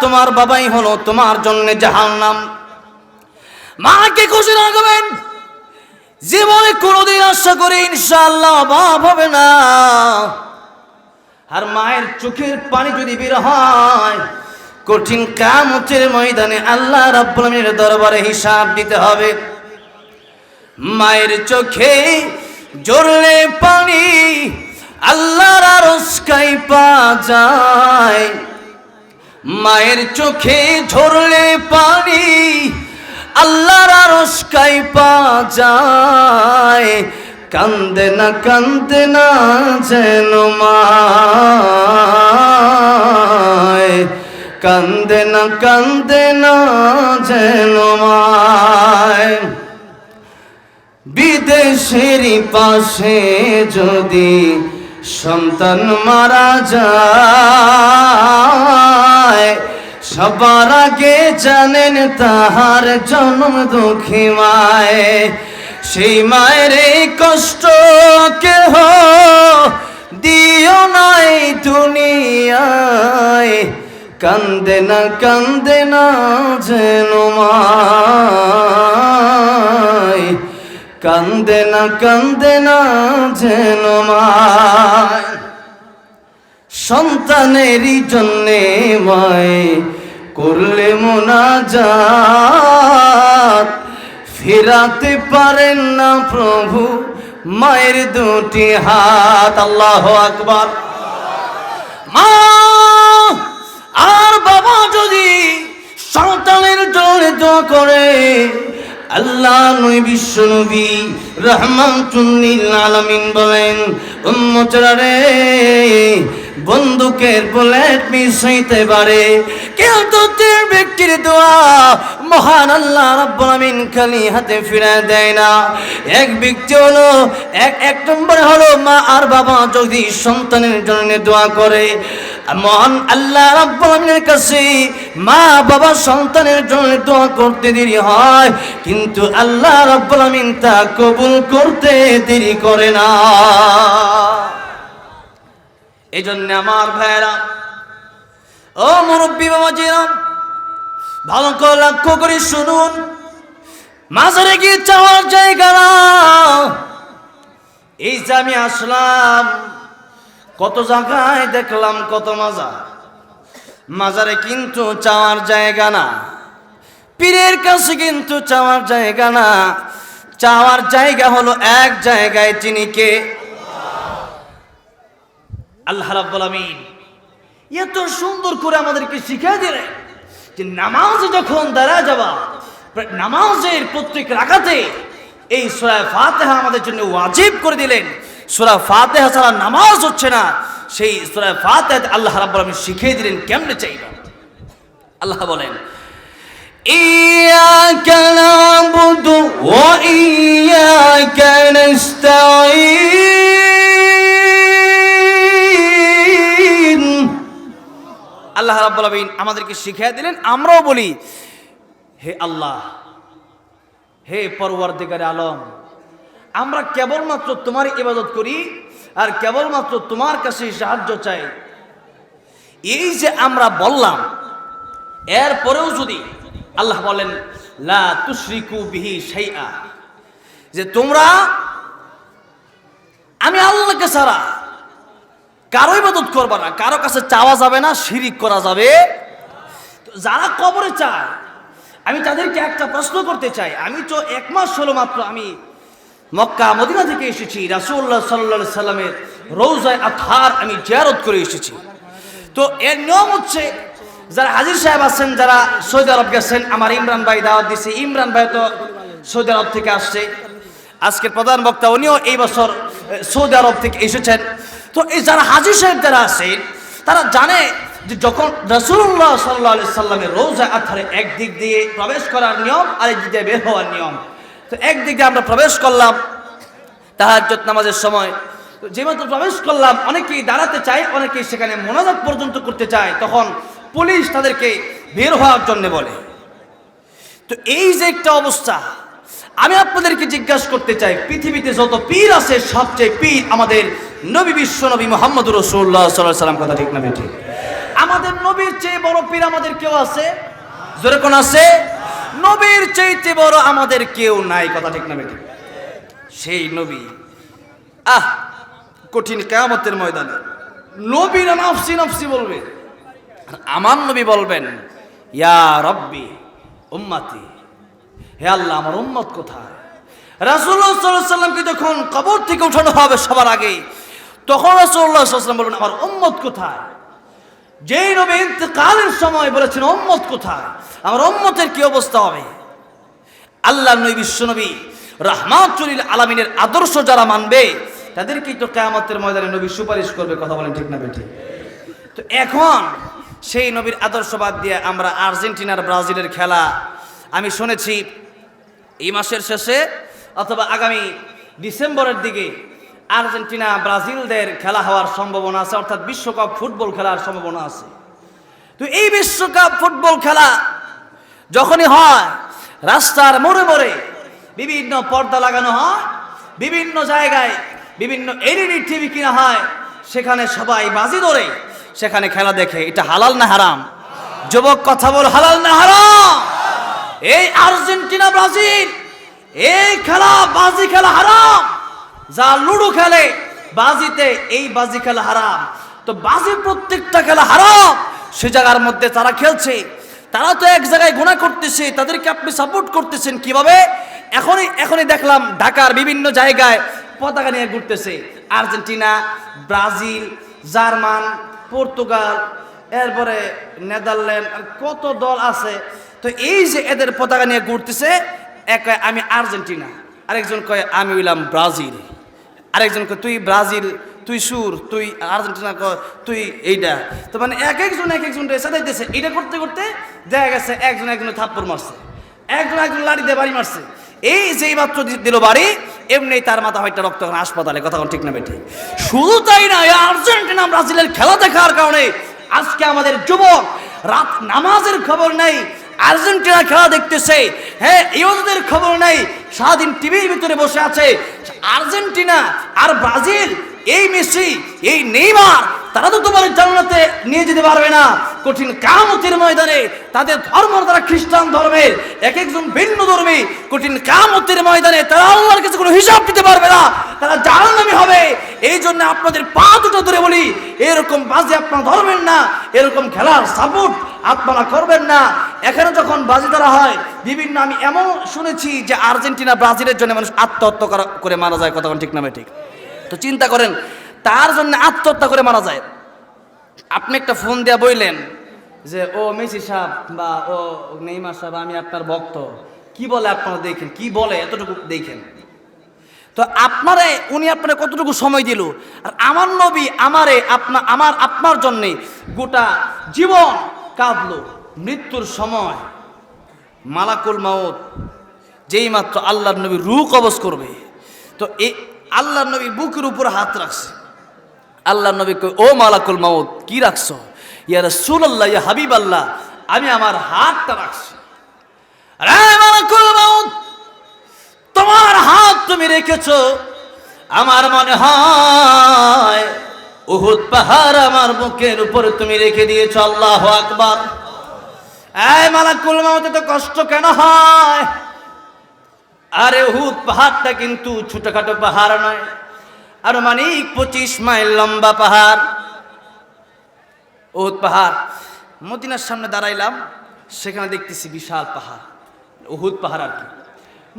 তোমার বাবাই হলো তোমার জন্য জাহান্নাম। মাকে খুশি রাখবেন। জীবনে কোনোদিন আশা করি ইনশাআল্লাহ অভাব হবে না। আর মায়ের চোখের পানি যদি বের হয়, কঠিন কামতের ময়দানে আল্লাহ রাব্বুল আলামিনের দরবারে হিসাব দিতে হবে। মায়ের চোখে জোরলে পানি আল্লাহর আরস্কাই পা যায়। মায়ের চোখে ঝরলে পানি আল্লাহর আরস্কাই পা যায়। কান্দে না কান্দে না যেন মায়। কান্দে না কান্দে না যেন মায়। বিদেশের পাশে যদি সন্তান মারা যায় সবার আগে জানেন তাহার জন্ম দুঃখী মায়। সেই মায়ের এই কষ্ট কেহ দিও নাই দুনিয়ায়। কান্দে না কান্দে না যেন মায়। কান্দে না কান্দে না যেন মায়। সন্তানেরই জন্যে মায় করলে মোনাজাত। ফেরাতে পারেন না প্রভু, মায়ের দুটি হাত। আল্লাহ আকবার। মা, আর বাবা যদি সন্তানের জন্য দোয়া করে, আল্লাহ নই বিশ্ব নবী রহমাতুল্লিল আলামিন বলেন, উম্মতরা রে বন্দুকের বুলেট মিস হইতে পারে কিন্তু যে ব্যক্তির দোয়া মহান আল্লাহ রাব্বুল আমিন খালি হাতে ফিরে দেয় না। এক ব্যক্তি হলো, এক এক নম্বরে হলো মা আর বাবা যদি সন্তানের জন্য দোয়া করে। মহান আল্লাহ রাব্বুল আমিনের কাছে মা বাবা সন্তানের জন্য দোয়া করতে দেরি হয়, কিন্তু আল্লাহ রাব্বুল আমিন তা কবুল করতে দেরি করে না। এই জন্য আমার ভাইয়েরা, ও মুরব্বী বাবাজিরা, ভালো করে লক্ষ্য করে শুনুন। মাঝারে গিয়ে চাওয়ার জায়গা না। এই যে আমি আসলাম, কত জায়গায় দেখলাম, কত মাজার। মাজারে কিন্তু চাওয়ার জায়গা না। পীরের কাছে কিন্তু চাওয়ার জায়গা না। চাওয়ার জায়গা হলো এক জায়গায় তিনি কে? আল্লাহ রাব্বুল আমিন এত সুন্দর করে আমাদেরকে শিখিয়ে দিলেন যে নামাজে যখন দাঁড়া যাবা নামাজের প্রত্যেক রাখাতে এই সূরা ফাতিহা আমাদের জন্য ওয়াজিব করে দিলেন সূরা ফাতিহা ছাড়া নামাজ হচ্ছে না সেই সূরা ফাতিহা আল্লাহ রাব্বুল আমিন শিখিয়ে দিলেন কেমনে চাইবা আল্লাহ বলেন إياك نعبد وإياك نستعين আল্লাহ রাব্বুল আমিন আমাদেরকে শিখিয়ে দিলেন, আমরাও বলি, হে আল্লাহ, হে পরওয়ারদিগারে আলম, আমরা কেবলমাত্র তোমার ইবাদত করি আর কেবলমাত্র তোমার কাছে সাহায্য চাই। এই যে আমরা বললাম, এরপরেও যদি আল্লাহ বলেন, লা তুশরিকু বিহি শাইআ, যে তোমরা, আমি আল্লাহকে ছাড়া কারও ইবাদত করবা না, কারও কাছে চাওয়া যাবে না, শিরিক করা যাবে। যারা কবরে চায়, আমি তাদেরকে একটা প্রশ্ন করতে চাই। আমি তো এক মাস হলো মাত্র আমি মক্কা, মদিনা থেকে এসেছি। রাসূলুল্লাহ সাল্লাল্লাহু সাল্লামের রৌজায় আথার আমি জিয়ারত করে এসেছি। তো এর নিয়ম হচ্ছে, যারা হাজির সাহেব আছেন, যারা সৌদি আরব গেছেন, আমার ইমরান ভাই দাওয়াত দিছে। ইমরান ভাই তো সৌদি আরব থেকে আসছে। আজকের প্রধান বক্তা, উনিও এই বছর সৌদি আরব থেকে এসেছেন। তো এই যারা হাজির সাহেব যারা আছেন তারা জানে যে যখন রসুল্লাহ সাল্লাহ সাল্লামের রোজা আথারে একদিক দিয়ে প্রবেশ করার নিয়ম আর একদিক দিয়ে বের হওয়ার নিয়ম। তো একদিক দিয়ে আমরা প্রবেশ করলাম তাহাজ্জত নামাজের সময়। তো যে মাত্র প্রবেশ করলাম, অনেকেই দাঁড়াতে চায়, অনেকেই সেখানে মোনাজাত পর্যন্ত করতে চায়। তখন পুলিশ তাদেরকে বের হওয়ার জন্য বলে। তো এই যে একটা অবস্থা আপনাদেরকে জিজ্ঞাসা করতে চাই, পৃথিবীতে যত পীর আছে, সবচেয়ে পীর আমাদের নবী বিশ্ব নবী মোহাম্মদ রসুল্লাহ সাল্লাহ সাল্লাম, কথা ঠিক না ঠিক আমাদের নবীর চেয়ে বড় পীর আমাদের কেউ আছে? জোরে কোন আছে? নবীর চাইতে বড় আমাদের কেউ নাই, কথা ঠিক না বেটি সেই নবী, আহ, কঠিন কেয়ামতের ময়দানে। নবীরা নফসি নফসি বলবে। আমার নবী বলবেন, ইয়া রব্বি, উম্মাতি হে আল্লাহ, আমার উম্মত কোথায়? সাল্লাল্লাহু সাল্লামকে যখন কবর থেকে উঠানো হবে সবার আগে, তখন সাল্লাল্লাহু সাল্লাম বলবেন আমার উম্মত কোথায়? যেই নবী ইন্তেকালের সময় বলেছেন, উম্মত কোথায়? আমার উম্মতের কি অবস্থা হবে? আল্লাহ নবী বিশ্বনবী রাহমাতুলিল আলামিনের আদর্শ যারা মানবে তাদেরকেই তো কেয়ামতের ময়দানে নবী সুপারিশ করবে, কথা বলেন ঠিক না বেঠিক? তো এখন সেই নবীর আদর্শ বাদ দিয়ে আমরা আর্জেন্টিনার ব্রাজিলের খেলা, আমি শুনেছি এই মাসের শেষে অথবা আগামী ডিসেম্বরের দিকে আর্জেন্টিনা, ব্রাজিলদের খেলা হওয়ার সম্ভাবনা আছে, অর্থাৎ বিশ্বকাপ ফুটবল খেলার সম্ভাবনা আছে। তো এই বিশ্বকাপ ফুটবল খেলা যখনই হয়, রাস্তার মোড়ে মোড়ে বিভিন্ন পর্দা লাগানো হয়, বিভিন্ন জায়গায় বিভিন্ন এলইডি টিভি কিনা হয়, সেখানে সবাই বাজি ধরে সেখানে খেলা দেখে, এটা হালাল না হারাম? যুবক কথা বল, হালাল না হারাম? এই আর্জেন্টিনা, ব্রাজিল। এই খেলা, বাজি খেলা হারাম। যা লুডো খেলে, বাজিতে এই বাজি খেলা হারাম। তো বাজি প্রত্যেকটা খেলা হারাম। সে জায়গার মধ্যে তারা খেলছে। তারা তো এক জায়গায় গুণা করতেছে। তাদেরকে আপনি সাপোর্ট করতেছেন কীভাবে? এখনই এখনই দেখলাম ঢাকার বিভিন্ন জায়গায় পতাকা নিয়ে ঘুরতেছে। আর্জেন্টিনা, ব্রাজিল, জার্মান, পর্তুগাল, এরপরে নেদারল্যান্ড কত দল আছে তো এই যে এদের পতাকা নিয়ে ঘুরতেছে, এক আমি আর্জেন্টিনা। আরেকজন কয়, আমি হইলাম ব্রাজিল। আরেকজন কয়, তুই ব্রাজিল, তুই সুর, তুই আর্জেন্টিনা কয়, তুই এইটা তো মানে এক একজন এক একজন দিতেছে এটা করতে করতে দেখা গেছে একজন একজন থাপ্পড় মারছে। একজন একজন লাড়ি দিয়ে বাড়ি মারছে। এই যেই মাত্র দিল বাড়ি এমনি তার মাথা হয়তো রক্ত হাসপাতালে, কথা ঠিক না বেঠে। শুধু তাই না আর্জেন্টিনা ব্রাজিলের খেলা দেখার কারণে আজকে আমাদের যুবক রাত নামাজের খবর নেই আর্জেন্টিনা খেলা দেখতেছে। হ্যাঁ ইহুদিদের খবর নাই। সারাদিন টিভির ভিতরে বসে আছে। আর্জেন্টিনা আর ব্রাজিল, এই মেসি, এই নেইমার তারা তো তোমার জান্নাতে নিয়ে যেতে পারবে না। কঠিন কামতের ময়দানে তাদের ধর্ম তারা খ্রিস্টান ধর্মের এক একজন ভিন্ন ধর্মী কঠিন কামতের ময়দানে তারা আল্লাহর কাছে কোনো হিসাব দিতে পারবে না। তারা জাহান্নামী হবে। এই জন্য আপনাদের পা দুটো ধরে বলি, এরকম বাজে আপনারা ধরবেন না, এরকম খেলার সাপোর্ট আপনারা করবেন না। এখানে যখন বাজি ধরা হয়, বিভিন্ন আমি এমন শুনেছি যে আর্জেন্টিনা ব্রাজিলের জন্য মানুষ আত্মহত্যা করে মারা যায়, কথা ঠিক নামে ঠিক। তো চিন্তা করেন তার জন্য আত্মহত্যা করে মারা যায়। আপনি একটা ফোন দিয়া বইলেন যে, ও মেসি সাহেব বা ও নেইমার সাহেব, আমি আপনার ভক্ত। কি বলে আপনারা দেখেন? কি বলে? এতটুকু দেখেন। তো আপনারে, উনি আপনারে কতটুকু সময় দিল? আর আমার নবী আমারে আপনা, আমার, আপনার জন্যে গোটা জীবন কাঁদলো। মৃত্যুর সময় মালাকুল মাউত যেই মাত্র আল্লাহর নবী রু কবজ করবে। তো এই আল্লাহর নবী বুকের উপর হাত রাখছে। আল্লাহর নবী কই ও মালাকুল মাউত, কি রাখছো? ইয়া রাসূলুল্লাহ, ইয়া হাবিব আল্লাহ আমি আমার হাতটা রাখছি। মালাকুল মাউত, তোমার হাত তুমি রেখেছো। আমার মনে হয় উহুদ পাহাড় আমার বুকের উপর তুমি রেখে দিয়েছ, আল্লাহ আকবার। এই মালাকুল মাউতে তো কষ্ট কেন হয়? আরে উহুদ পাহাড়টা কিন্তু ছোটখাটো পাহাড় নয়। আর মানিক পঁচিশ মাইল লম্বা পাহাড়। উহুদ পাহাড়। মদিনার সামনে দাঁড়াইলাম, সেখানে দেখতেছি বিশাল পাহাড়। উহুদ পাহাড় আর কি।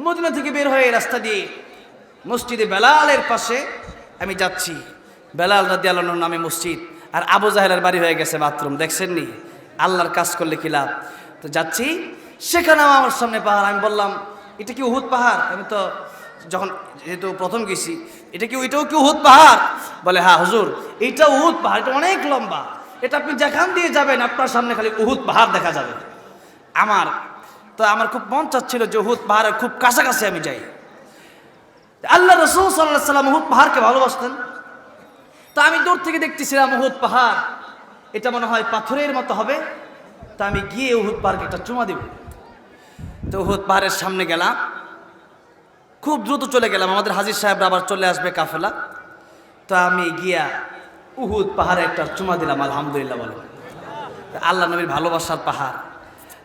মদিনা থেকে বের হয়ে রাস্তা দিয়ে মসজিদে বেলালের পাশে আমি যাচ্ছি। বেলাল রাদি আল্লাহর নামে মসজিদ। আর আবু জাহেলের বাড়ি হয়ে গেছে বাথরুম, দেখছেন নি? আল্লাহর কাজ করলে কি লাভ? তো যাচ্ছি সেখানেও আমার সামনে পাহাড়। আমি বললাম, এটা কি উহুদ পাহাড়? আমি তো যখন যেহেতু প্রথম গেছি, এটা কি ওইটাও কি উহুদ পাহাড়? বলে হ্যাঁ হুজুর, এইটা উহুদ পাহাড়, এটা অনেক লম্বা। এটা আপনি যেখান দিয়ে যাবেন, আপনার সামনে খালি উহুদ পাহাড় দেখা যাবে। আমার, তো আমার খুব মন চাচ্ছিল যে উহুদ পাহাড়ের খুব কাছাকাছি আমি যাই। আল্লাহ রসুল সাল্লাহ সাল্লাম উহুদ পাহাড়কে ভালোবাসতেন। তো আমি দূর থেকে দেখতেছিলাম উহুদ পাহাড়, এটা মনে হয় পাথরের মতো হবে। তা আমি গিয়ে উহুদ পাহাড়কে একটা চুমা দেব। তো উহুদ পাহাড়ের সামনে গেলাম। খুব দ্রুত চলে গেলাম। আমাদের হাজির সাহেবরা আবার চলে আসবে কাফেলা। তো আমি গিয়া উহুদ পাহাড়ে একটা চুমা দিলাম, আলহামদুলিল্লাহ বলে আল্লাহ নবীর ভালোবাসার পাহাড়।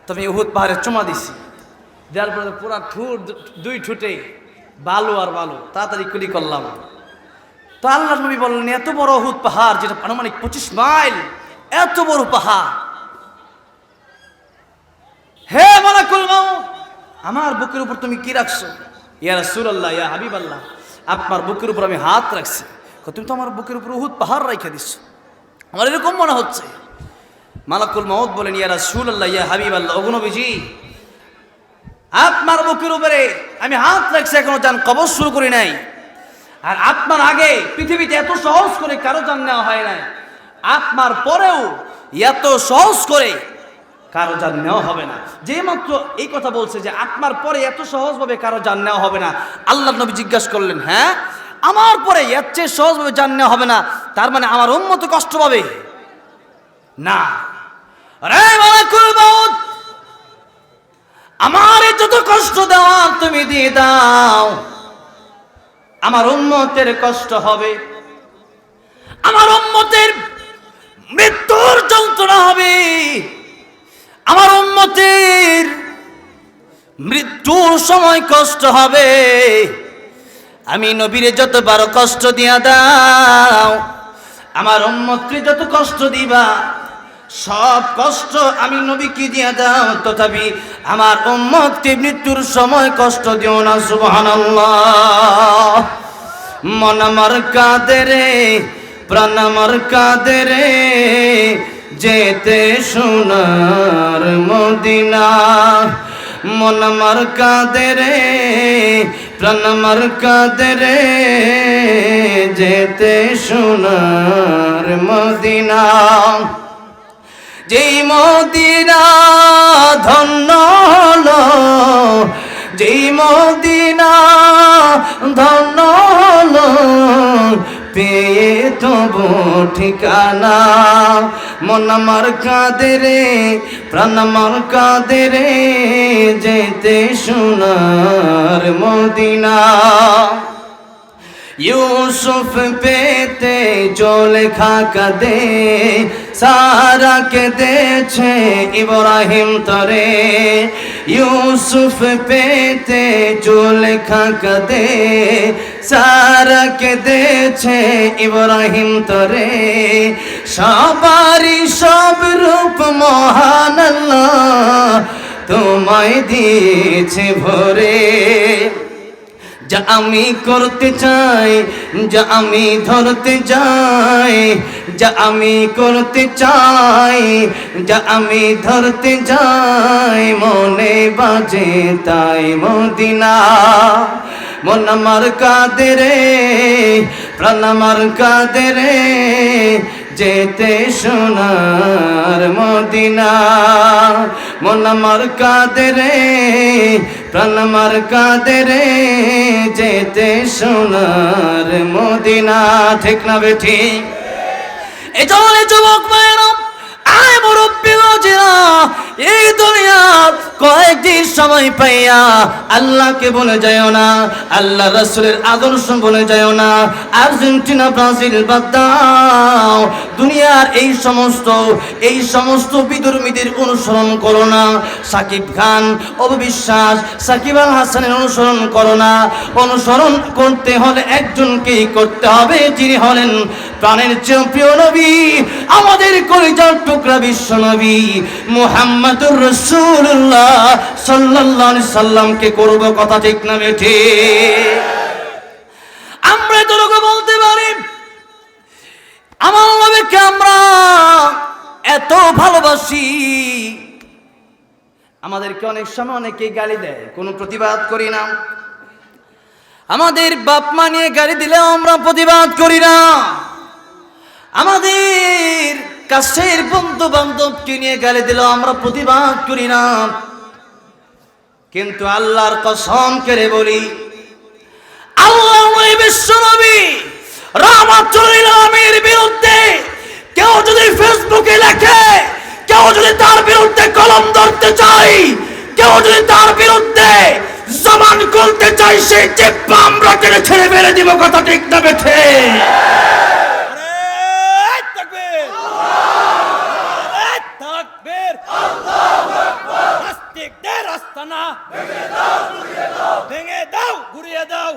তো আমি উহুদ পাহাড়ে চুমা দিছি। দেওয়ার পরে পুরা ঠুট দুই ঠুটে বালু আর বালু, তাড়াতাড়ি কুলি করলাম। তো আল্লাহ নবী বললেন, এত বড় উহুদ পাহাড়, যেটা আনুমানিক পঁচিশ মাইল, এত বড় পাহাড়। হে মালাকুল মাউত, আমার বুকের উপর তুমি কি রাখছো? ইয়া রাসূলুল্লাহ, ইয়া হাবিবাল্লাহ, আপনার বুকের উপর আমি হাত রাখছি। তুমি তো আমার বুকের উপর উহুদ পাহাড় রাইখা দিচ্ছ আমার এরকম মনে হচ্ছে। মালাকুল মাউত বলেন, ইয়া রাসূলুল্লাহ, ইয়া হাবিবাল্লাহ অগনবীজি আপনার বুকের উপরে আমি হাত রাখছি, এখনও যান কবর শুরু করি নাই। আর আপনার আগে পৃথিবীতে এত সহজ করে কারও জান নেওয়া হয় নাই। আপনার পরেও এত সহজ করে কারও জান নেওয়া হবে না। যে মাত্র এই কথা বলছে যে আত্মার পরে এত সহজভাবে কারও জান নেওয়া হবে না, আল্লাহ নবী জিজ্ঞাসা করলেন হ্যাঁ আমার পরে এর চেয়ে সহজভাবে জান নেওয়া হবে না, তার মানে আমার উন্মত কষ্ট পাবে? না। আমার যত কষ্ট দেওয়া তুমি দিয়ে দাও। আমার উন্মতের কষ্ট হবে। আমার উন্মতের মৃত্যুর যন্ত্রণা হবে। আমার উন্মতের মৃত্যুর সময় কষ্ট হবে। আমি নবীরে যতবার কষ্ট দিয়া দাও, আমার উম্মতকে যত কষ্ট দিবা, সব কষ্ট আমি নবীকে দিয়া দাও। তথাপি আমার উম্মতকে মৃত্যুর সময় কষ্ট দিও না, সুবহানাল্লাহ। মন আমার কাঁদে প্রাণ আমার যেতে সোনার মদিনা। মন আমার কাঁদে প্রাণ আমার কাঁদে যেতে সোনার মদিনা। যেই মদিনা ধন্য হলো, যেই মদিনা ধন্য হলো পেয়ে তবু ঠিকানা। মন আমার কাঁদে রে প্রাণ আমার কাঁদে রে যেতে সোনার মদিনা। ইউসুফ পেতে চলে খাকা দে, সারা কে দেছে ইব্রাহিম তরে। ইউসুফ পেতে চলে খাকা দে সারা কে দেছে ইব্রাহিম তরে। সবারই সব রূপ মহান তোমায় দিয়েছে ভরে। যা আমি করতে চাই, যা আমি ধরতে যাই যা আমি করতে চাই, যা আমি ধরতে যাই মনে বাজে তাই মদিনা। মন আমার কাঁদে রে, প্রাণ আমার কাঁদে রে, যেতে সোনার মদিনা। মন আমার কাঁদে রে, প্রাণ আমার কাঁদে রে, যেতে সোনার মদিনা। ঠিক না বেঠি? এই যুবক মায়েরা আয় মুরব্বী বাজেরা এই দুনিয়ার কয়েকদিন সময় পাইয়া আল্লাহকে বলে যায়ও না, আল্লাহ রসুলের আদর্শ বলে যাও না। আর্জেন্টিনা, ব্রাজিল বাদ দাও দুনিয়ার এই সমস্ত এই সমস্ত বিদর্মীদের অনুসরণ করো না। সাকিব খান, অবিশ্বাস, সাকিব আল হাসানের অনুসরণ করো না। অনুসরণ করতে হলে একজনকেই করতে হবে, যিনি হলেন প্রাণের প্রিয় নবী, আমাদের কলিজার টুকরা বিশ্ব নবী, মুহাম্মাদুর রাসূলুল্লাহ সাল্লাল্লাহু আলাইহি সাল্লামকে করব কথা ঠিক না বেঠে আমরা এতটুকু বলতে পারি আমার নবীকে আমরা এত ভালোবাসি। আমাদেরকে অনেক সময় অনেকে গালি দেয়, কোনো প্রতিবাদ করি না। আমাদের বাপ মা নিয়ে গালি দিলেও আমরা প্রতিবাদ করি না। আমাদের কাছের বন্ধু বান্ধবকে নিয়ে গালি দিলেও আমরা প্রতিবাদ করি না। কিন্তু আল্লাহর কসম করে বলি, আল্লাহ বিশ্ব নবী রামাতুল আমির বিরুদ্ধে। কেউ যদি ফেসবুকে লেখে, কেউ যদি তার বিরুদ্ধে কলম ধরতে চাই কেউ যদি তার বিরুদ্ধে জবান খুলতে চাই সেই চেপ্পা আমরা টেনে ছেড়ে মেরে দিব, কথা ঠিক না বেঠে। ভেঙে দাও ঘুরিয়ে দাও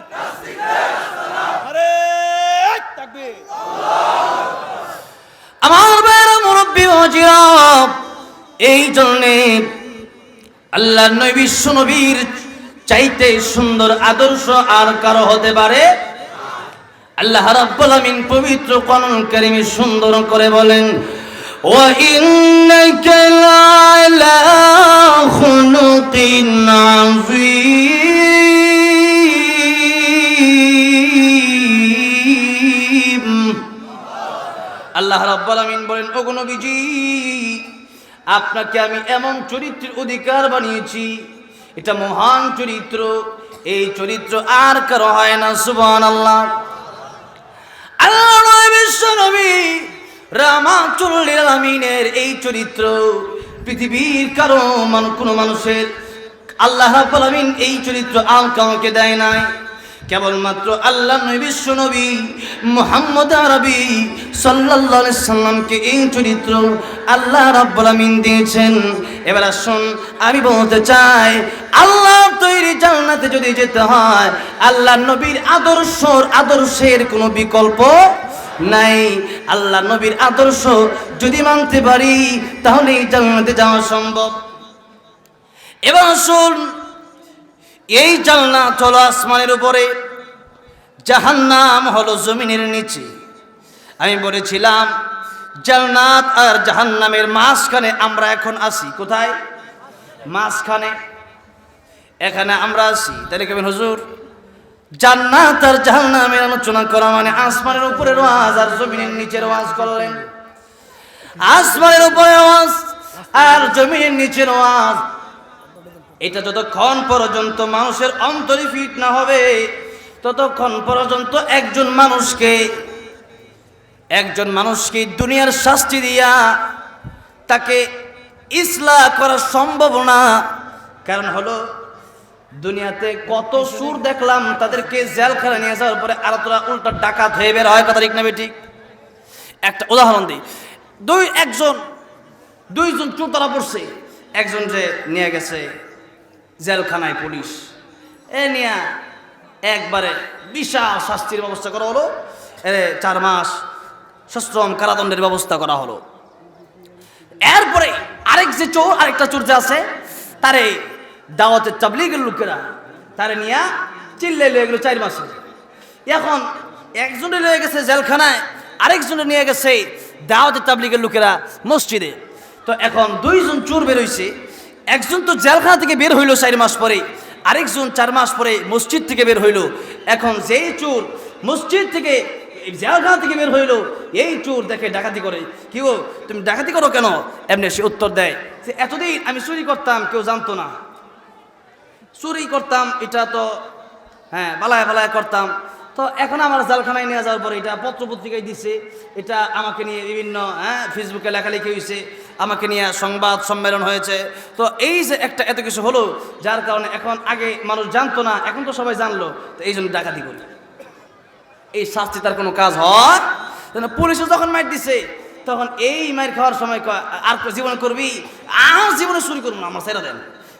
আরে তাকবীর আমার বেড়া মুরব্বী হজিরা এই জন্যে আল্লাহ নবী বিশ্ব চাইতে সুন্দর আদর্শ আর কারও হতে পারে? আল্লাহ রাব্বুল আমিন পবিত্র কোরআন সুন্দর করে বলেন, ওয়া ইন্নাকা লা'আলা বলেন নবীজি আপনাকে আমি এমন চরিত্রের অধিকার বানিয়েছি, এটা মহান চরিত্র, এই চরিত্র আর কারও হয় না, সুবহানাল্লাহ। আল্লাহ নবী বিশ্ব নবী রামাচুল্লিল আমিনের এই চরিত্র, পৃথিবীর কারও মান কোনো মানুষের আল্লাহ আমিন এই চরিত্র আর কাউকে দেয় নাই। কেবলমাত্র আল্লাহ নবী, বিশ্ব নবী মোহাম্মদ আরবি আলাইহি সাল্লামকে এই চরিত্র আল্লাহ রাব্বুল আমিন দিয়েছেন। এবার আসুন, আমি বলতে চাই, আল্লাহ তৈরি জান্নাতে যদি যেতে হয়, আল্লাহ নবীর আদর্শর আদর্শের কোনো বিকল্প নাই। আল্লাহ নবীর আদর্শ যদি মানতে পারি তাহলে এই জান্নাতে যাওয়া সম্ভব। এবার আসুন এই জান্নাত হলো আসমানের উপরে। জাহান্নাম হলো জমিনের নিচে। আমি বলেছিলাম, জান্নাত আর জাহান্নামের মাঝখানে আমরা এখন আসি কোথায়? মাঝখানে। এখানে আমরা আসি তাহলে কেমন হুজুর? জান্নাত আর জাহান্নামের আলোচনা করা মানে আসমানের উপরে ওয়াজ আর জমিনের নিচের ওয়াজ করলেন। আসমানের উপরে ওয়াজ আর জমিনের নিচের ওয়াজ এটা যতক্ষণ পর্যন্ত মানুষের অন্তরে ফিট না হবে, ততক্ষণ পর্যন্ত একজন মানুষকে একজন মানুষকে দুনিয়ার শাস্তি দিয়া তাকে ইসলাহ করা সম্ভব না। কারণ হলো, দুনিয়াতে কত সুর দেখলাম তাদেরকে জেলখানা নিয়ে যাওয়ার পরে আর তোরা উল্টা ডাকাত হয়ে বের হয়, কথা ঠিক না বেঠিক? একটা উদাহরণ দিই। দুই, একজন, দুইজন চোর তারা পড়ছে, একজন যে নিয়ে গেছে জেলখানায় পুলিশ। এ নিয়ে একবারে বিশাল শাস্তির ব্যবস্থা করা হলো। এ চার মাস সশ্রম কারাদণ্ডের ব্যবস্থা করা হলো। এরপরে আরেক যে চোর, আরেকটা চোর যে আছে, তারে দাওয়াতের তাবলিগের লোকেরা তারে নিয়ে চিল্লে লয়ে গেল চার মাসে। এখন একজনে লয়ে গেছে জেলখানায়, আরেকজনে নিয়ে গেছে দাওয়াতের তাবলিগের লোকেরা মসজিদে। তো এখন দুইজন চোর বেরোইছে একজন তো জেলখানা থেকে বের হইল চার মাস পরে, আরেকজন চার মাস পরে মসজিদ থেকে বের হইল। এখন যেই চোর মসজিদ থেকে, জেলখানা থেকে বের হইল, এই চোর দেখে ডাকাতি করে। কি গো, তুমি ডাকাতি করো কেন? এমনি সে উত্তর দেয়, যে এতদিন আমি চুরি করতাম, কেউ জানতো না। চুরি করতাম, এটা তো হ্যাঁ বালায় বালায় করতাম। তো এখন আমার জালখানায় নিয়ে যাওয়ার পরে এটা পত্র পত্রিকায় দিছে, এটা আমাকে নিয়ে বিভিন্ন হ্যাঁ ফেসবুকে লেখালেখি হয়েছে আমাকে নিয়ে সংবাদ সম্মেলন হয়েছে। তো এই যে একটা এত কিছু হলো, যার কারণে এখন আগে মানুষ জানতো না, এখন তো সবাই জানলো। তো এই জন্য ডাকাতি করি। এই শাস্তি তার কোনো কাজ হয়? যেন পুলিশে যখন মাইর দিছে, তখন এই মাইর খাওয়ার সময় আর জীবনে করবি? আর জীবনে চুরি করব না, আমার ছেড়ে দেন।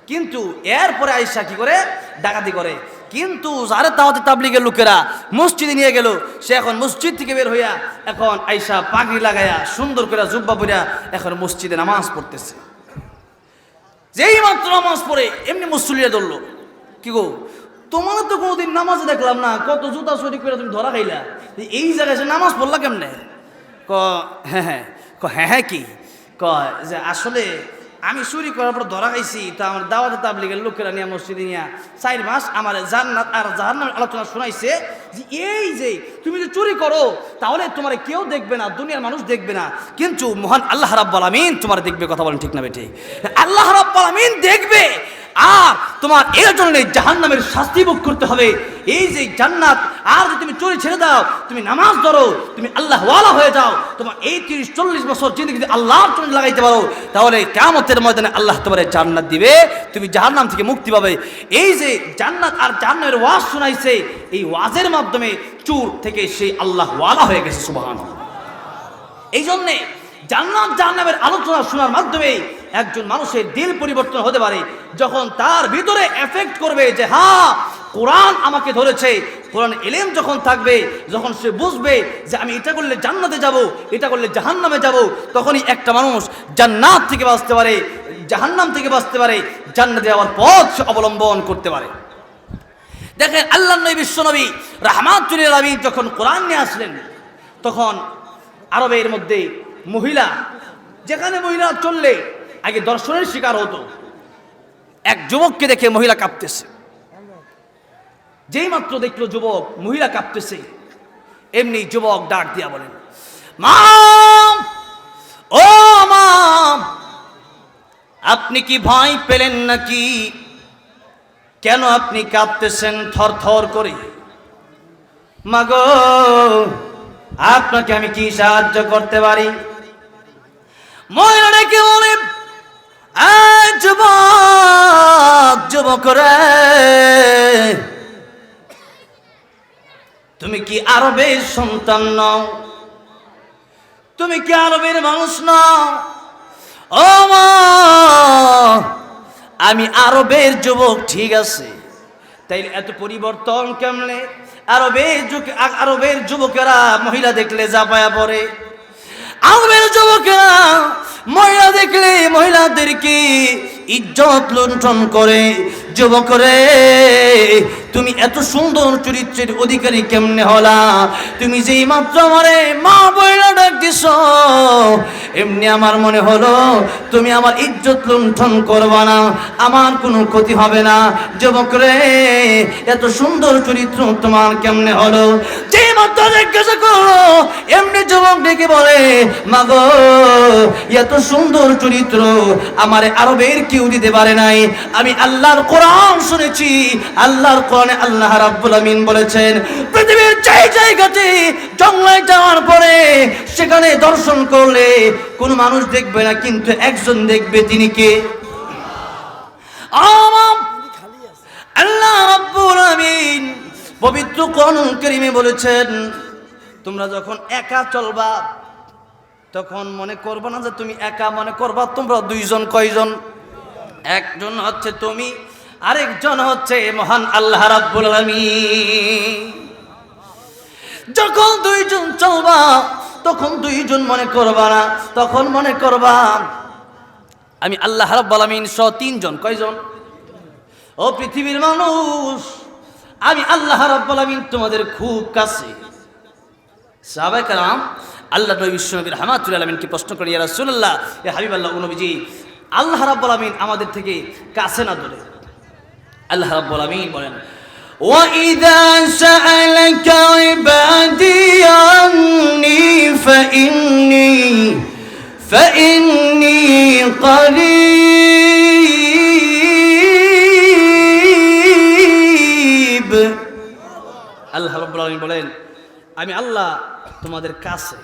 কিন্তু এরপরে আইসা কি করে? ডাকাতি করে। কিন্তু যারে তাওয়াতে তাবলিগের লোকেরা মসজিদে নিয়ে গেল, সে এখন মসজিদ থেকে বের হইয়া এখন আইসা পাগড়ি লাগাইয়া সুন্দর করে জুব্বা পরিয়া এখন মসজিদে নামাজ পড়তেছে। যেই মাত্র নামাজ পড়ে, এমনি মুসলিয়া ধরলো। কি গো তোমার তো কোনোদিন নামাজে দেখলাম না, কত জুতা চুরি করে তুমি ধরা খাইলা। এই জায়গায় সে নামাজ পড়লা কেমনে? ক হ্যাঁ হ্যাঁ ক হ্যাঁ হ্যাঁ কি? কয় যে আসলে আমি চুরি করার পর ধরা খাইছি, তো আমার দাওয়াতে তাবলিগের লোকেরা নিয়ে মসজিদে নিয়ে চার মাস আমার জান্নাত আর জাহান্নামের আলোচনা শোনাইছে যে এই যে তুমি যে চুরি করো, তাহলে তোমার কেউ দেখবে না, দুনিয়ার মানুষ দেখবে না। কিন্তু মহান আল্লাহ রাব্বাল আমিন তোমার দেখবে, কথা বলেন ঠিক না বেঠিক আল্লাহ রাব্বাল আমিন দেখবে আর তোমার এর জন্য জাহান নামের শাস্তি ভোগ করতে হবে। এই যে জান্নাত, আর যদি তুমি চুরি ছেড়ে দাও, তুমি নামাজ ধরো, তুমি আল্লাহ ওয়ালা হয়ে যাও, তোমার এই তিরিশ, চল্লিশ বছর জিন্দগি যদি আল্লাহর জন্য লাগাইতে পারো, তাহলে কেমতের ময়দানে আল্লাহ তোমার জান্নাত দিবে, তুমি জাহান্নাম থেকে মুক্তি পাবে। এই যে জান্নাত আর জাহান্নামের ওয়াজ শোনাইছে, এই ওয়াজের মাধ্যমে চুর থেকে সেই আল্লাহ ওয়ালা হয়ে গেছে সুবহান এই জন্যে জান্নাত জাহান্নামের আলোচনা শোনার মাধ্যমে একজন মানুষের দিল পরিবর্তন হতে পারে যখন তার ভিতরে এফেক্ট করবে যে হ্যাঁ কোরআন আমাকে ধরেছে। কোরআন এলেম যখন থাকবে, যখন সে বুঝবে যে, আমি এটা করলে জান্নাতে যাব, এটা করলে জাহান্নামে যাব, তখনই একটা মানুষ জান্নাত থেকে বাঁচতে পারে, জাহান্নাম থেকে বাঁচতে পারে, জান্নাতে যাওয়ার পথ অবলম্বন করতে পারে। দেখেন আল্লাহ নবী বিশ্বনবী রাহমাতুল আলমী যখন কোরআন নিয়ে আসলেন, তখন আরবের মধ্যে মহিলা, যেখানে মহিলা চললে আগে দর্শনের শিকার হতো। এক যুবককে দেখে মহিলা কাঁপতেছে। যেই মাত্র দেখল যুবক, মহিলা কাঁপতেছে। এমনি যুবক ডাক দিয়া বলেন ও আপনি কি ভয় পেলেন নাকি? কেন আপনি কাঁপতেছেন থর থর করে? মাগো, আপনাকে আমি কি সাহায্য করতে পারি? মহিলা ডেকে যুবক তুমি কি আরবের সন্তান নও? তুমি কি আরবের মানুষ নও? ও আমি আরবের যুবক, ঠিক আছে। তাই এত পরিবর্তন কেমনে? আরবের যুগ আরবের যুবকেরা মহিলা দেখলে যা জাপায়া পড়ে। আরবের যুবকেরা মহিলা দেখলে মহিলাদেরকে ইজ্জত লুণ্ঠন করে যুবক রে তুমি এত সুন্দর চরিত্রের অধিকারী কেমনে হলা? তুমি যেই মাত্র আমারে মা বইলা ডাক দিছ, এমনি আমার মনে হলো তুমি আমার ইজ্জত লুণ্ঠন করবা না, আমার কোনো ক্ষতি হবে না। যুবক রে এত সুন্দর চরিত্র তোমার কেমনে হলো? যে মাত্র জিজ্ঞাসা করল, এমনি যুবক ডেকে বলে, মাগো, এত সুন্দর চরিত্র আমারে আরবের কেউ দিতে পারে নাই। আমি আল্লাহর কোরআন শুনেছি, আল্লাহর কোরআনে আল্লাহ রাব্বুল আমিন বলেছেন, পৃথিবীর চাই জায়গাতে জঙ্গলায় যাওয়ার পরে সেখানে দর্শন করলে কোন মানুষ দেখবে না, কিন্তু একজন দেখবে, তিনি কে? আল্লাহ রাব্বুল আমিন পবিত্র কোরআন কারীমে বলেছেন, তোমরা যখন একা চলবা, তখন মনে করবা না যে তুমি একা, মনে করবা তোমরা দুইজন কয়জন? একজন হচ্ছে তুমি আরেকজন হচ্ছে মহান আল্লাহ রাব্বুল আলামিন। যখন দুইজন চলবা, তখন দুইজন মনে করবা না, তখন মনে করবা, আমি আল্লাহ রাব্বুল আলামিন সহ তিনজন, কয়জন? ও পৃথিবীর মানুষ, আমি আল্লাহ রাব্বুল আলামিন তোমাদের খুব কাছে। সাহাবায়ে কালাম আল্লাহ নবী বিশ্বনবীর হামাতুল আলমিনকে প্রশ্ন করি রাসূলুল্লাহ এ হাবিব আল্লাহ নবীজি, আল্লাহ রাব্বুল আলামিন আমাদের থেকে কাছে না দূরে? আল্লাহ রাব্বুল আলামিন বলেন وإذا سألك عبادي عني فإني فإني قريب আল্লাহ রাব্বুল আলামিন বলেন আমি আল্লাহ তোমাদের কাছে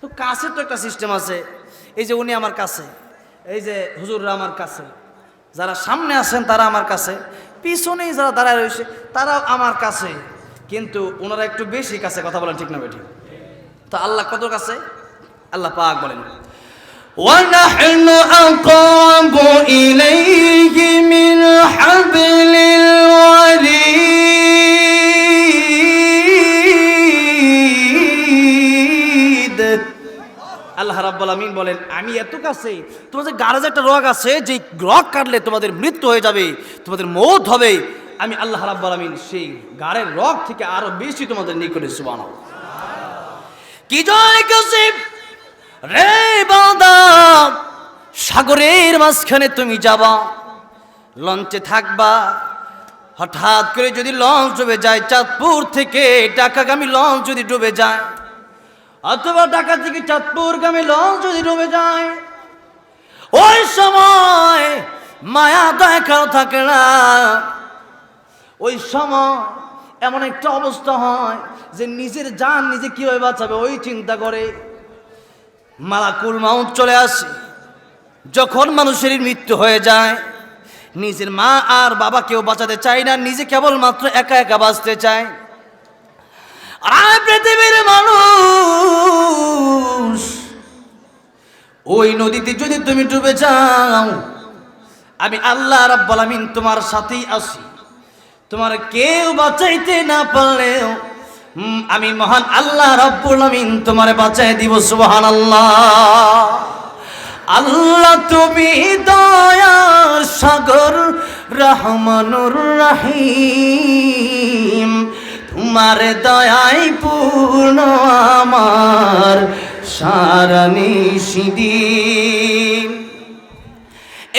তো কাছে তো একটা সিস্টেম আছে এই যে উনি আমার কাছে এই যে হুজুররা আমার কাছে যারা সামনে আছেন তারা আমার কাছে পিছনেই যারা দাঁড়ায় রয়েছে তারাও আমার কাছে কিন্তু ওনারা একটু বেশি কাছে কথা বলেন ঠিক না বেঠিক তো আল্লাহ কত কাছে আল্লাহ পাক বলেন ونحن أقرب إليه من حبل الوريد আমি এত কাছে তোমাদের গাড়ে একটা রোগ আছে যে রোগ কাটলে তোমাদের মৃত্যু হয়ে যাবে, তোমাদের মৌত হবে। আমি আল্লাহ রাব্বুল আমিন সেই গাড়ের রোগ থেকে আরও বেশি তোমাদের নিকটে সুবহানাল্লাহ। কি জয় কাছে রে বান্দা, সাগরের মাঝখানে তুমি যাবা, লঞ্চে থাকবা। হঠাৎ করে যদি লঞ্চ ডুবে যায়, চাঁদপুর থেকে ঢাকাগামী লঞ্চ যদি ডুবে যায় অথবা ঢাকা থেকে চাঁদপুরগামী লঞ্চ যদি ডুবে যায়, ওই সময় মায়া কারও থাকে না। ওই সময় এমন একটা অবস্থা হয় যে নিজের যান নিজে কীভাবে বাঁচাবে, ওই চিন্তা করে মালাকুল মাউত চলে আসে। যখন মানুষের মৃত্যু হয়ে যায়, নিজের মা আর বাবাকেও বাঁচাতে চায় না, নিজে কেবলমাত্র একা একা বাঁচতে চায়। আর পৃথিবীর মানুষ, ওই নদীতে যদি তুমি ডুবে যাও, আমি আল্লাহ রাব্বুল তোমার সাথেই আছি। তোমার কেউ বাঁচাইতে না পারলেও আমি মহান আল্লাহ রাব্বুল আমিন তোমারে বাঁচাই দিব, সুবহানাল্লাহ। আল্লাহ আল্লাহ তুমি দয়ার সাগর, রহমানুর রহিম। তোমার দয়াই পূর্ণ আমার সারা নিশিদিন।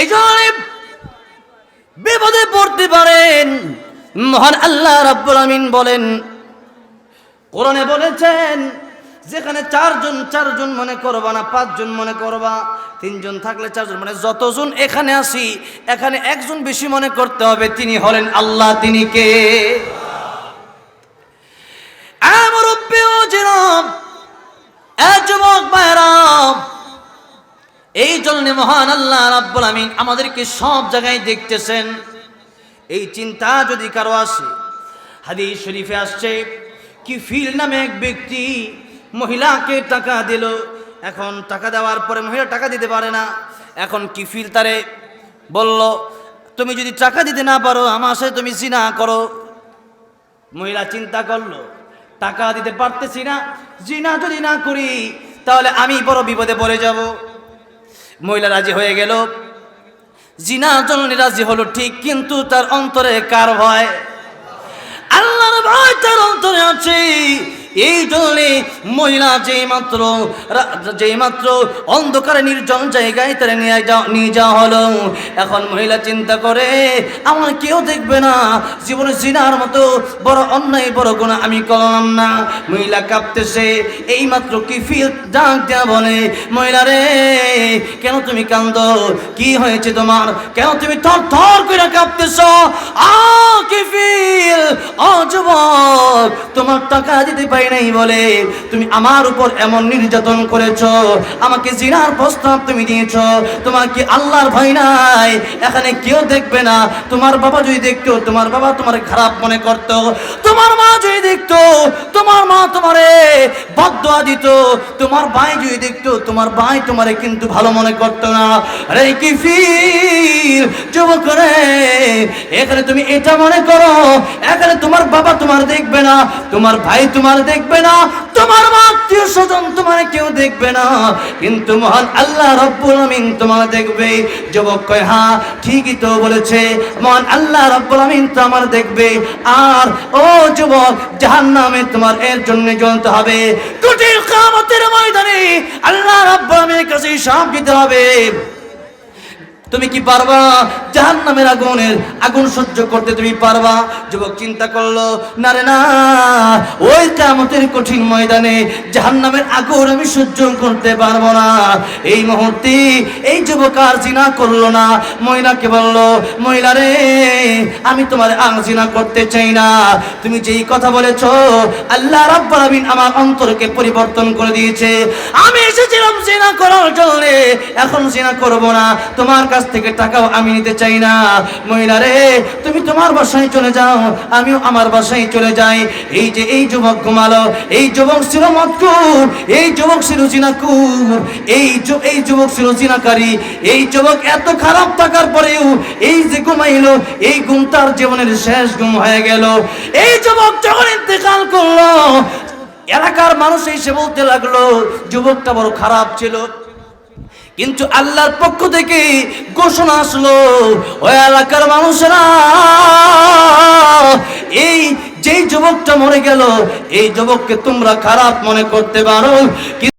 এই জন্য বিপদে পড়তে পারেন, মহান আল্লাহ রাব্বুল আমিন বলেন, কোরআনে বলেছেন, যেখানে চারজন চারজন মনে করবা না, পাঁচজন মনে করবা, তিনজন থাকলে চারজন মানে যতজন এখানে আসি এখানে একজন বেশি মনে করতে হবে, তিনি হলেন আল্লাহ, তিনি কে আমার যেরম যুবক ভাইরাম এই জন্য মহান আল্লাহ রাব্বুল আমিন আমাদেরকে সব জায়গায় দেখতেছেন। এই চিন্তা যদি কারও আসে, হাদিস শরীফে আসছে কি ফিল নামে এক ব্যক্তি মহিলাকে টাকা দিল। এখন টাকা দেওয়ার পরে মহিলা টাকা দিতে পারে না। এখন কি ফিল তারে বলল, তুমি যদি টাকা দিতে না পারো, আমার সাথে তুমি জিনা করো। মহিলা চিন্তা করল টাকা দিতে পারতেছি না, জিনা যদি না করি, তাহলে আমি বড় বিপদে পড়ে যাব। মহিলা রাজি হয়ে গেল। জিনা জন রাজি হলো ঠিক, কিন্তু তার অন্তরে কার ভয়? আল্লাহর ভয় তার অন্তরে আছে। এই জন্যে মহিলা যেই মাত্র যেই মাত্র অন্ধকারে নির্জন জায়গায় তারা নিয়ে যাওয়া নিয়ে যাওয়া হলো। এখন মহিলা চিন্তা করে, আমার কেউ দেখবে না, জীবনে জিনার মতো বড় অন্যায়, বড় গুণা আমি করলাম না। মহিলা কাঁপতেছে, এই মাত্র কি ফিল, ডাক দেয়া বলে, মহিলা রে, কেন তুমি কান্দ কি হয়েছে তোমার? কেন তুমি থর থর করে কাঁপতেছ? আ কি ফিল ও যুবক তোমার টাকা দিতে পাই নাই বলে তুমি আমার উপর এমন নির্যাতন করেছ, আমাকে জিনার প্রস্তাব তুমি দিয়েছ, তোমার কি আল্লাহর ভয় নাই? এখানে কেউ দেখবে না। তোমার বাবা যদি দেখতো, তোমার বাবা তোমার খারাপ মনে করত। তোমার মা যদি দেখতো বদয়া দিত। তোমার ভাই যদি দেখতো, তোমার ভাই তোমারে কিন্তু ভালো মনে করতো না। আরে কি ফিল? যুবক রে এখানে তুমি এটা মনে করো, এখানে তোমার বাবা তোমার দেখবে না, তোমার ভাই তোমার দেখবে না, তোমার মা আত্মীয় স্বজন তোমার কেউ দেখবে না। কিন্তু মহান আল্লাহ রব্বুল আমিন তোমার দেখবে। যুবক কয় হ্যাঁ ঠিকই তো বলেছে। মহান আল্লাহ রব্বুল আমিন তো আমার দেখবে। আর ও যুবক, জাহান্নামে তোমার এর জন্য জ্বলতে হবে। কঠিন কামতের ময়দানে আল্লাহ রাব্বামের কাছে হিসাব দিতে হবে। তুমি কি পারবা? জাহান নামের আগুনের আগুন সহ্য করতে তুমি পারবা? যুবক চিন্তা করল, না রে, না। ওই কামতের কঠিন ময়দানে জাহান নামের আগুন আমি সহ্য করতে পারব না। এই মুহূর্তে এই যুবক আর জিনা করল না। মহিলাকে বলল মহিলা রে, আমি তোমার আর জিনা করতে চাই না। তুমি যেই কথা বলেছ, আল্লাহ রাব্বুল আলামিন আমার অন্তরকে পরিবর্তন করে দিয়েছে। আমি এসেছিলাম জিনা করার জন্য, এখন জিনা করব না। তোমার কাছ থেকে টাকাও আমি নিতে চাই না। মহিলা রে, তুমি তোমার বাসায় চলে যাও, আমিও আমার বাসায় চলে যাই। এই যে এই যুবক ঘুমালো, এই যুবক ছিল মতকুর এই যুবক ছিল জিনাকুর এই এই যুবক ছিল জিনাকারী এই যুবক এত খারাপ থাকার পরেও এই যে ঘুমাইলো, এই ঘুম তার জীবনের শেষ ঘুম হয়ে গেল। এই যুবক যখন ইন্তেকাল করল, এলাকার মানুষ এসে বলতে লাগল, যুবকটা বড় খারাপ ছিল। কিন্তু আল্লাহর পক্ষ থেকে ঘোষণা আসলো, ওই এলাকার মানুষরা, এই যেই যুবকটা মরে গেল, এই যুবককে তোমরা খারাপ মনে করতে পারো।